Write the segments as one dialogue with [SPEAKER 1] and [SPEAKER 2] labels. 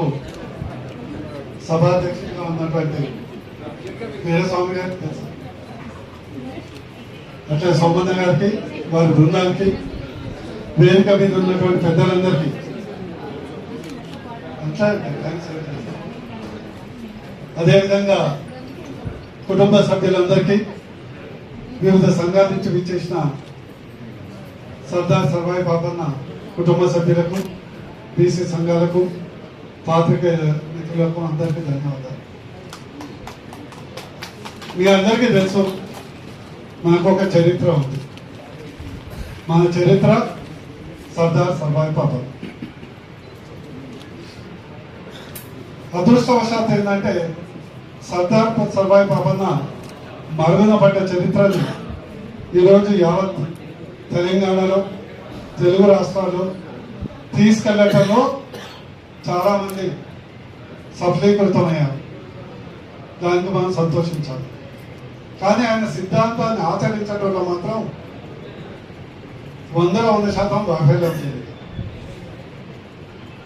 [SPEAKER 1] మనకు సభాధ్యక్షుడిగా ఉన్నటువంటి వీరస్వామి గారికి తెలుసు. అట్లా సోమన్న గారికి వారి బృందానికి వేదిక మీద ఉన్నటువంటి పెద్దలందరికీ అట్లా అదేవిధంగా కుటుంబ సభ్యులందరికీ వివిధ సంఘాల నుంచి విచ్చేసిన సర్దార్ సర్వాయి బాబన్న కుటుంబ సభ్యులకు బీసీ సంఘాలకు పాత్రికేయ మిత్రులకు అందరికీ ధన్యవాదాలు. మీ అందరికీ తెలుసు మనకు ఒక చరిత్ర ఉంది. మన చరిత్ర సర్దార్ సర్వాయి పాపం. అదృష్టవశాత్తు ఏంటంటే సర్దార్ సర్వాయి పాపన్న మరుగున పడ్డ చరిత్రని ఈరోజు యావత్ తెలంగాణలో తెలుగు రాష్ట్రాల్లో తీసుకెళ్ళటంలో చాలామంది సఫలీకృతమయ్యారు. దానికి మనం సంతోషించాలి. కానీ ఆయన సిద్ధాంతాన్ని ఆచరించడంలో మాత్రం వందల వంద శాతం వైఫల్యం జరిగింది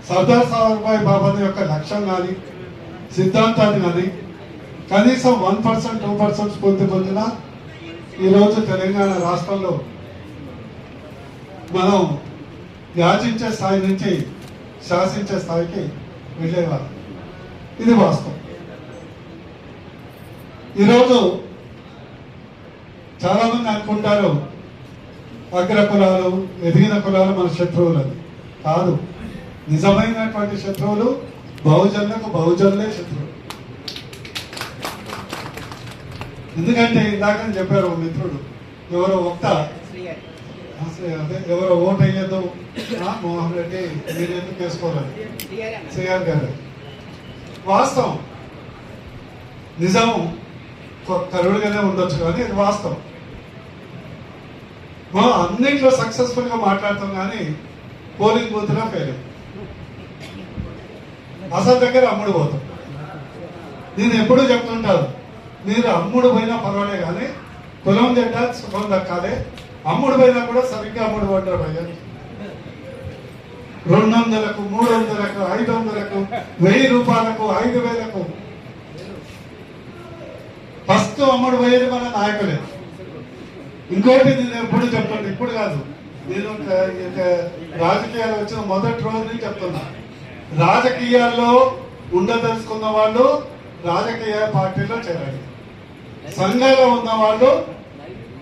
[SPEAKER 1] సర్దార్ సాహెబాయి బాబాని యొక్క లక్ష్యం కానీ సిద్ధాంతాన్ని కానీ కనీసం వన్ పర్సెంట్ టూ పర్సెంట్ స్ఫూర్తి పొందిన ఈరోజు తెలంగాణ రాష్ట్రంలో మనం యాచించే స్థాయి నుంచి శాసించే స్థాయికి వెళ్ళేవారు ఇది వాస్తవం. ఈరోజు చాలా మంది అనుకుంటారు అగ్ర కులాలు ఎదిగిన కులాలు మన శత్రువులని కాదు. నిజమైనటువంటి శత్రువులు బహుజనులకు బహుజనులే శత్రువులు. ఎందుకంటే ఇందాక చెప్పారు ఓ మిత్రుడు ఎవరో ఒక్క అదే ఎవరో ఓట్ వేయద్దు. మోహన్ రెడ్డి మీరు ఎందుకు వేసుకోవాలి సిఆర్ గారు. వాస్తవం. నిజం కరుడుగానే ఉండొచ్చు కానీ ఇది వాస్తవం. మనం అన్నింటిలో సక్సెస్ఫుల్గా మాట్లాడతాం కానీ పోలింగ్ బూత్లో ఫెయిల్ అసలు దగ్గర అమ్ముడు పోతాం. నేను ఎప్పుడూ చెప్తుంటాను మీరు అమ్ముడు పోయినా పర్వాలే కానీ కులం తింటా సుఖం దక్కాలి అమ్ముడు పోయినా కూడా సరిగ్గా అమ్ముడు పడ్డారు భయ్య రెండు వందలకు మూడు వందలకు ఐదు వందలకు వెయ్యి రూపాయలకు ఐదు వేలకు. ఫస్ట్ అమ్ముడు పోయేది మన నాయకులే. ఇంకోటి నేను ఎప్పుడు చెప్తాను ఇప్పుడు కాదు. నేను రాజకీయాలు వచ్చిన మొదటి రోజు నుంచి చెప్తున్నా. రాజకీయాల్లో ఉండదలుచుకున్న వాళ్ళు రాజకీయ పార్టీలో చేరండి సంఘాల్లో ఉన్న వాళ్ళు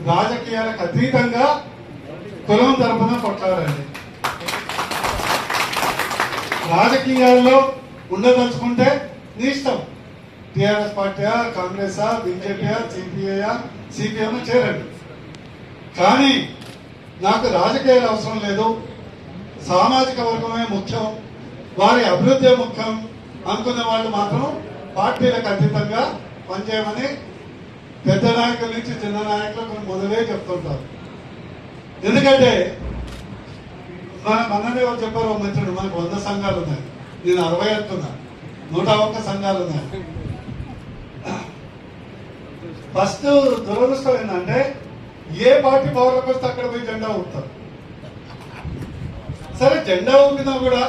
[SPEAKER 1] రాజకీయాలకు అతీతంగా కులం తరపున కొట్లాడండి. రాజకీయాల్లో ఉండదలుచుకుంటే నీ ఇష్టం. టిఆర్ఎస్ పార్టీయా కాంగ్రెసా బీజేపీయా సిపిఐయా సిపిఎం చేరండి. కానీ నాకు రాజకీయాలు అవసరం లేదు. సామాజిక వర్గమే ముఖ్యం. వారి అభివృద్ధి ముఖ్యం. అనుకునే వాళ్ళు మాత్రం పార్టీలకు అతీతంగా పనిచేయమని పెద్ద నాయకుల నుంచి చిన్న నాయకులకు మొదలే చెప్తుంటారు. ఎందుకంటే మన మననే ఎవరు చెప్పారు ఒక మిత్రుడు మనకు వంద సంఘాలు ఉన్నాయి. నేను అరవై అంటున్నా. నూట ఒక్క సంఘాలు ఉన్నాయి. ఫస్ట్ దురదృష్టం ఏంటంటే ఏ పార్టీ పవర్లోకి వస్తే అక్కడ పోయి జెండా ఊపుతారు. సరే జెండా ఊపినా కూడా